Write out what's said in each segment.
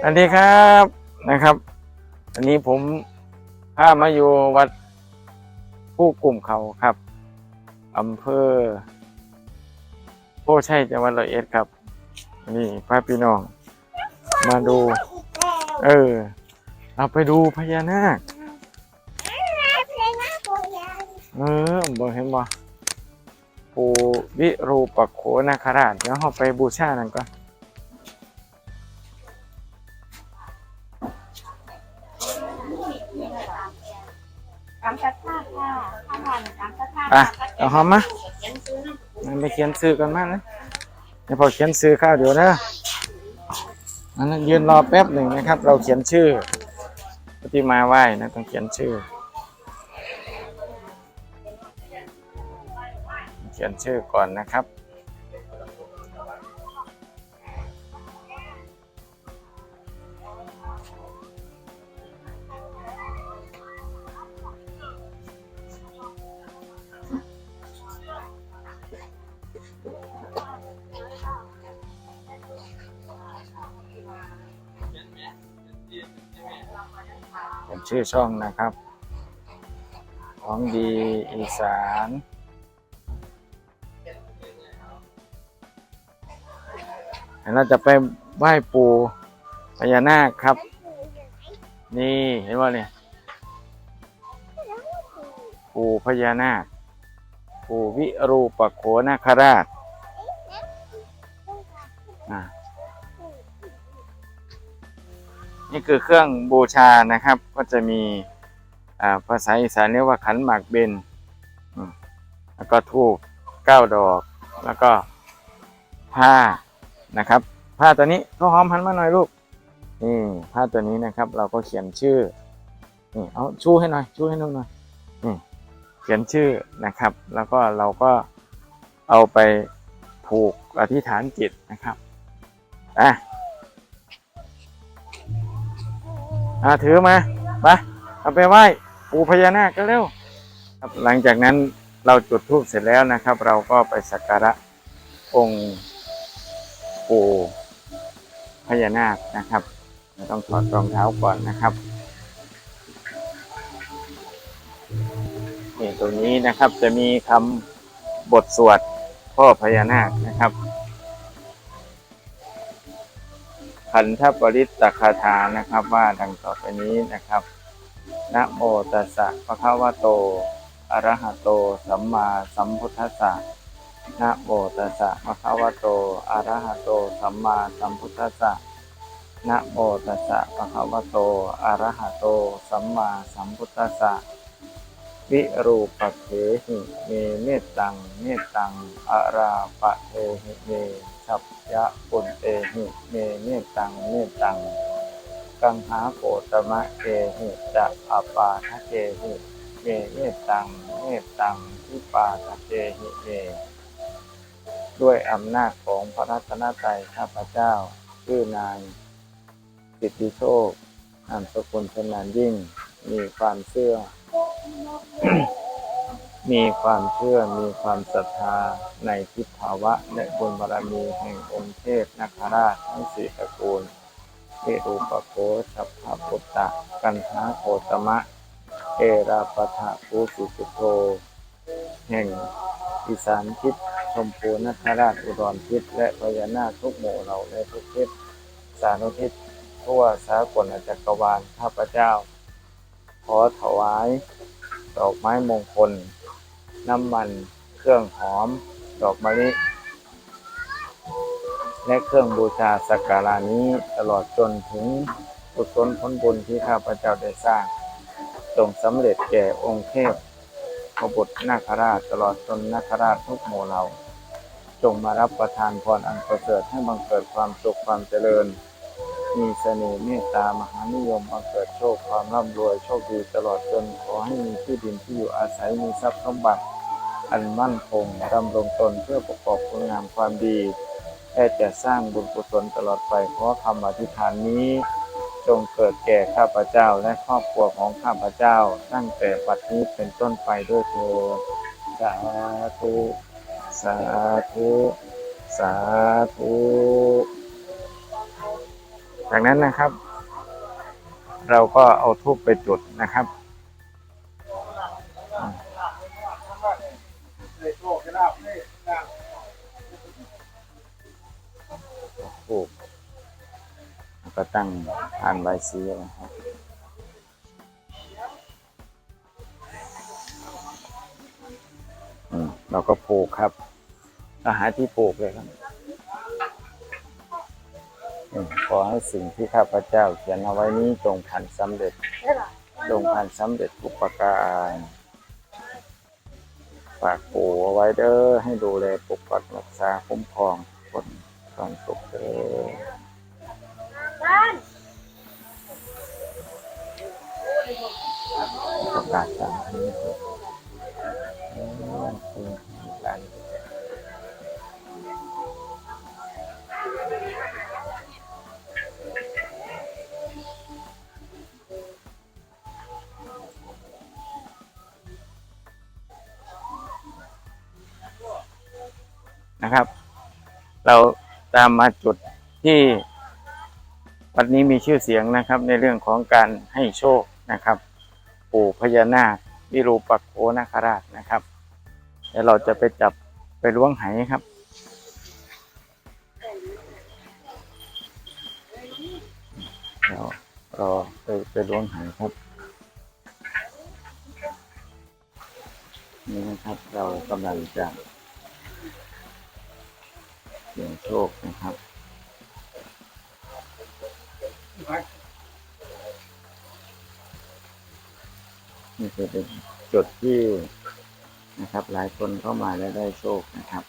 สวัสดีครับนะครับ อันนี้ผมพามาอยู่วัดผู้กลุ่มเขาครับอำเภอโพชัยจังหวัดร้อยเอ็ดครับนี่พาพี่น้อง มาดู เออ เราไปดูพญานาคเออบ่เห็นบ่ปูวิรูปโขนาคราชเดี๋ยวเราไปบูชานั่นก่อน อะเอาหอมมามันไปเขียนซื้อกันมานะเดี๋ยวพอเขียนซื้อข้าวเดี๋ยวนะอันนั้นยืนรอแป๊บหนึ่งนะครับ เราเขียนชื่อปฏิมาไหว้นะต้องเขียนชื่อ เขียนชื่อก่อนนะครับ ชื่อช่องนะครับ ของดีอีสานเดี๋ยวเราจะไปไหว้ปู่พญานาคครับ นี่เห็นว่าเนี่ยปู่พญานาคปู่วิรูปโขนาคราชอ่า นี่คือเครื่องบูชานะครับ ก็จะมีภาษาอีสานเรียกว่าขันหมากเบนอืมแล้วก็ทูบเก้าดอก แล้วก็ผ้านะครับ ผ้าตัวนี้ก็หอมหันมาหน่อยลูกนี่ผ้าตัวนี้นะครับ เราก็เขียนชื่อนี่เอาชูให้หน่อยชูให้น้องหน่อยนี่เขียนชื่อนะครับ แล้วก็เราก็เอาไปผูกอธิษฐานจิตนะครับอะ อาถือมาไปเอาไปไหว้ปู่พญานาคก็เร็วครับหลังจากนั้นเราจุดธูปเสร็จแล้วนะครับ เราก็ไปสักการะองค์ปู่พญานาคนะครับเราต้องถอดรองเท้าก่อนนะครับนี่ตรงนี้นะครับจะมีคำบทสวดพ่อพญานาคนะครับ ขันธปริตตคาถานะครับ ว่าดังต่อไปนี้นะครับนะโมตัสสะภะคะวะโตอะระหะโต สัมมาสัมพุทธัสสะนะโมตัสสะภะคะวะโตอะระหะโต สัมมาสัมพุทธัสสะนะโมตัสสะภะคะวะโตอะระหะโต สัมมาสัมพุทธัสสะ วิรูปะเถหิเมเมตตังเมตตังอาราปะเทหิเมสัพยะปุนเตหิเมเมตังเมตัง กังหาโกตมะเกหิจะอาปาทะเกหิเมเมตังเมตังทิปาทะเกหิเมด้วยอำนาจของพระรัตนตรัยข้าพเจ้า ชื่อนายสิทธิโชคนามสกุลชนานยิ่ง มีความเชื่อ มีความเชื่อมีความศรัทธาในทิพาวะและบุญบารมีแห่งองค์เทพนาคราชทั้งสี่ตระกูลเทรูปโคสัพพะพุตตะ กันหาโคตมะ เอราปทะภูสิสุโธแห่งอีสานทิศชมพูนคราชอุดรทิศและพญานาคทุกหมู่เหล่าและทุกทิศสานุทิศทั่วสากลจักรวาลข้าพเจ้า ขอถวาย ดอกไม้มงคล น้ำมัน เครื่องหอม ดอกมะลิ และเครื่องบูชาสักการะนี้ตลอดจนถึงกุศลผลบุญที่ข้าพเจ้าได้สร้างจงสำเร็จแก่องค์เทพพระบุตรนาคราชตลอดจนนาคราชทุกหมู่เหล่าจงมารับประทานพรอันประเสริฐให้บังเกิดความสุขความเจริญ มีเสน่ห์เมตตามหานิยมบังเกิดโชคความร่ำรวยโชคดีตลอดจนขอให้มีที่ดินที่อยู่อาศัยมีทรัพย์สมบัติ อันมั่นคงดำรงตนเพื่อประกอบคุณงามความดีและจะสร้างบุญกุศลตลอดไปขอคำอธิษฐานนี้ จงเกิดแก่ข้าพเจ้าและครอบครัวของข้าพเจ้า ตั้งแต่ปัจจุบันเป็นต้นไปด้วยเถิดสาธุสาธุสาธุ จากนั้นนะครับ เราก็เอาทูบไปจุดนะครับทูบก็ตั้งทานใบายสีนะครับอืมเราก็ปลูกครับ อาหาที่ปลูกเลยครับ ขอให้สิ่งที่ข้าพเจ้าเขียนเอาไว้นี้จงพันสำเร็จจงพันสำเร็จทุกประการฝากปู่เอาไว้เด้อให้ดูแลปกปักรักษาคุ้มครองคนความสุขเด้อประกาศตามนี้คือการ นะครับ เราตามมาจุดที่วัดนี้มีชื่อเสียงนะครับ ในเรื่องของการให้โชคนะครับ ปู่พญานาควิรูปักโขนาคราชนะครับเดี๋ยวเราจะไปจับไปล้วงไหครับเดี๋ยวรอไปไปล้วงไหครับนี่นะครับเรากำลังจะ สียงโชคนะครับนี่คือเป็นจุดที่นะครับ หลายคนเข้ามาแล้วได้โชคนะครับ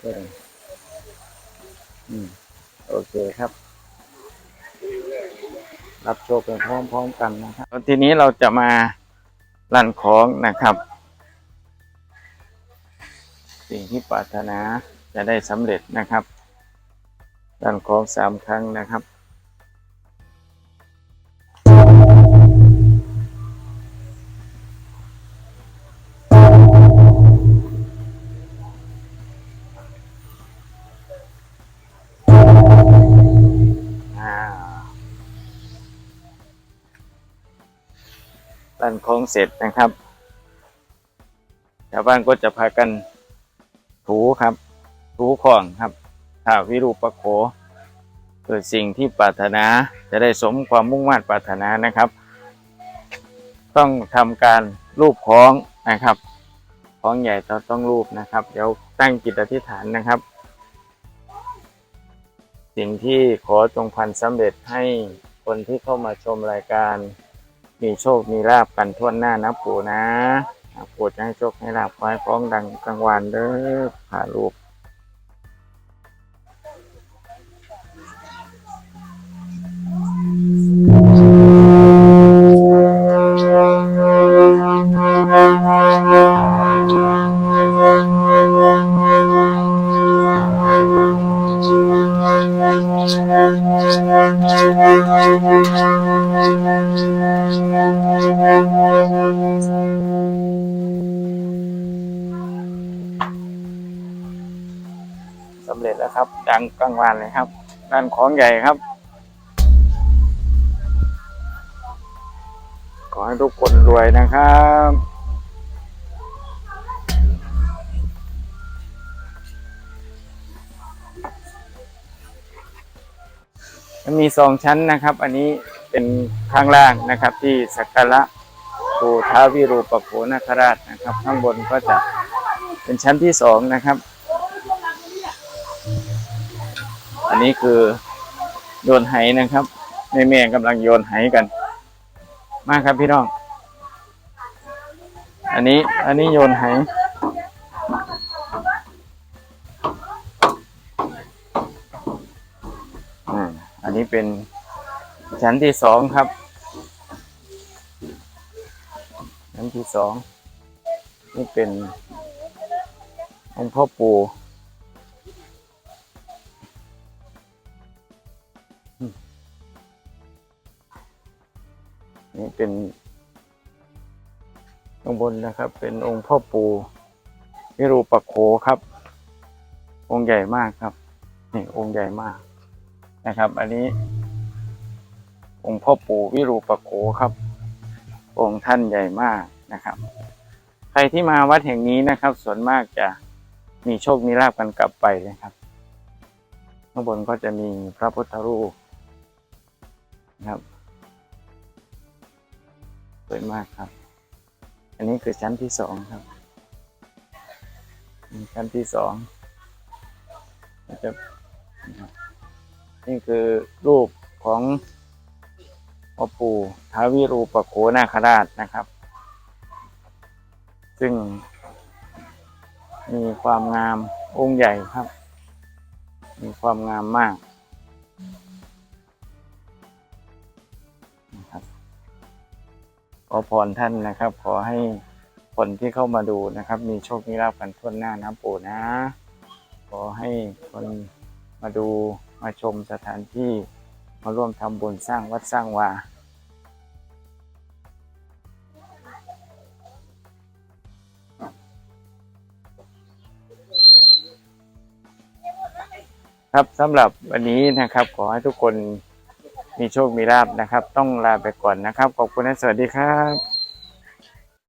เอออืมโอเคครับ รับโชคไปพร้อมๆกันนะครับทีนี้เราจะมาลั่นของนะครับ สิ่งที่ปรารถนาจะได้สำเร็จนะครับลั่นของสามครั้งนะครับ ลั่นของเสร็จนะครับชาวบ้านก็จะพากันถูครับ ถูของครับถ้าวิรูปโขคือสิ่งที่ปรารถนาจะได้สมความมุ่งมั่นปรารถนานะครับ ต้องทำการรูปของนะครับของใหญ่เราต้องรูปนะครับ เดี๋ยวตั้งจิตอธิษฐานนะครับ สิ่งที่ขอจงพันสำเร็จให้คนที่เข้ามาชมรายการ มีโชคมีลาบกันทั่วหน้านะปู่นะปู่จะให้โชคให้ลาบขอให้ฟ้องดังกลางวันเด้อผ่าลูกสำ ครับดังกลางวันเลยครับด้านของใหญ่ครับ ขอให้ทุกคนรวยนะครับมีสองชั้นนะครับ อันนี้เป็นข้างล่างนะครับ ที่สักการะปู่ท้าววิรูปโขนาคราชนะครับ ข้างบนก็จะเป็นชั้นที่สองนะครับ อันนี้คือโยนไหนะครับแม่แม่กำลังโยนไหกัน มาครับพี่น้อง อันนี้ อันนี้โยนไหอ่าอันนี้เป็นชั้นที่สองครับ ชั้นที่สองนี่เป็นองค์พ่อปู่ นี่เป็นข้างบนนะครับ เป็นองค์พ่อปู่วิรูปโขครับ องค์ใหญ่มากครับ นี่องค์ใหญ่มากนะครับ อันนี้ องค์พ่อปู่วิรูปโขครับ องค์ท่านใหญ่มากนะครับ ใครที่มาวัดแห่งนี้นะครับ ส่วนมากจะมีโชค มีลาภกันกลับไปนะครับ ข้างบนก็จะมีพระพุทธรูปนะครับ วยมากครับ อันนี้คือชั้นที่สองครับ ชั้นที่สองจะนะครับนี่คือรูปของพ่อปู่ท้าววิรูปโขนาคราชนะครับ ซึ่ง มีความงามองค์ใหญ่ครับ มีความงามมาก อพรท่านนะครับ ขอให้คนที่เข้ามาดูนะครับ มีโชค มีลาภกันทั่วหน้านะปู่นะ ขอให้คนมาดูมาชมสถานที่มาร่วมทำบุญสร้างวัดสร้างวาครับสำหรับวันนี้นะครับขอให้ทุกคน มีโชคมีลาบนะครับ ต้องลาไปก่อนนะครับ ขอบคุณและสวัสดีครับ